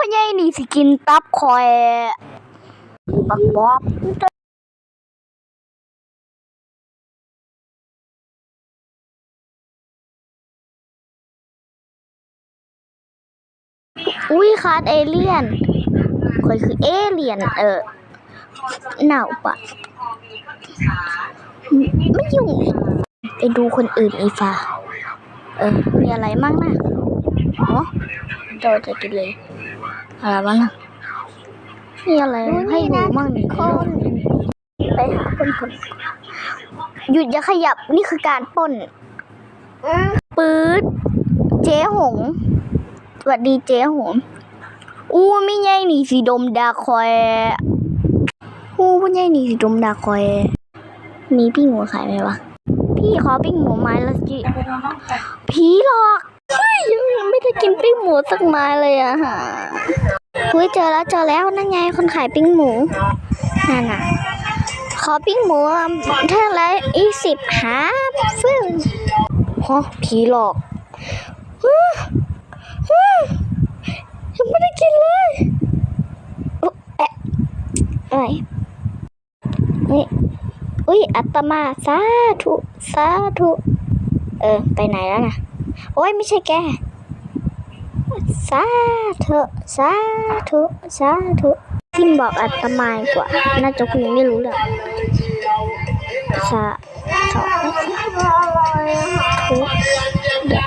พ่อใหญ่นี่สิกินตับคอยบักบอบอุ้ยคาดเอเลียนคอยคือเอเลียน เออหนาวปะไม่ยุ่งไปดูคนอื่นอีฟ้าเออ มีอะไรมั่งนะอ๋อเดี๋ยวจะกินเลย อะไรบ้างนะมีอะไรให้ดูมั่งนี่คนไปหาคนคนหยุดอย่าขยับนี่คือการปล้นปื๊ดเจ๊หงสวัสดีเจ๊หงอู้ไม่ใหญ่นี่สีดมดาคอยอู้ไม่ใหญ่นี่สีดมดาคอยมีปิ้งหมูขายไหมวะพี่ขอปิ้งหมูไม้ละจิผีหลอกเฮ้ ยังไม่ได้กินปิ้งหมูสักไม้เลยอะฮะคุยเจอแล้วเจอแล้วนั่นไงคนขายปิ้งหมูนั่นน่ะขอปิ้งหมูแท่งละอีสิบหาฟึ่งฮะผีหลอกฮึฮึยังไม่ได้กินเลยอุ๊แอะเอ้ยนี่อุ้ยอัตมาสาธุสาธุ เออ ไปไหนแล้วนะ โอ้ยไม่ใช่แกสาธุสาธุสาธุทิมบอกอัตมายกว่า น่าจะคุยไม่รู้เรื่องสาธุเดี๋ยว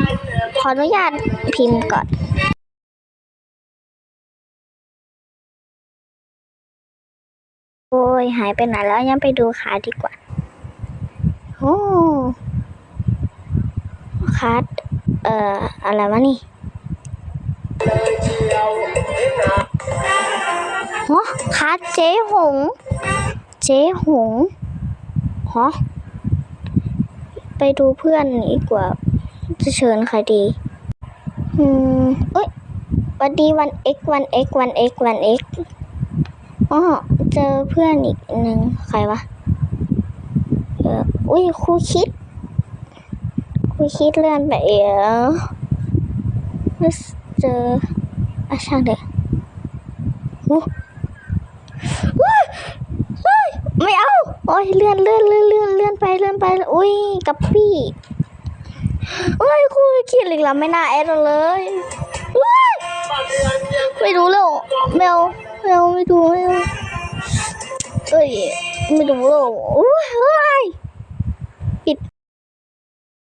ขออนุญาตพิมพ์ก่อนโอ้ยหายไปไหนแล้วยังไปดูขาดีกว่า โอ้คัด เอ่อ อะไรวะนี่ฮะคัดเจ๊หง เจ๊หงฮะไปดูเพื่อนดีกว่า จะเชิญใครดี อืมเอ้ยวันดีวันเอ็กวันเอ็กวันเอ็กวันเอ็กอ๋อเจอเพื่อนอีกหนึ่งใครวะ เอออุ้ยครูคิด ครูคิดเลื่อนไปเออเจออาช่างเด็กโอ้เฮ้ไม่เอา โอ้ยเลื่อนเลื่อนเลื่อนเลื่อนเลื่อนไปเลื่อนไป อุ้ยกับพี่โอ้ยครูคิดอีกแล้วไม่น่าแอดเลยเฮ้ไม่ดูแล้วแมวแมวไม่ดูไม่ดูเอ้ยไม่ดูแล้วโอ้ย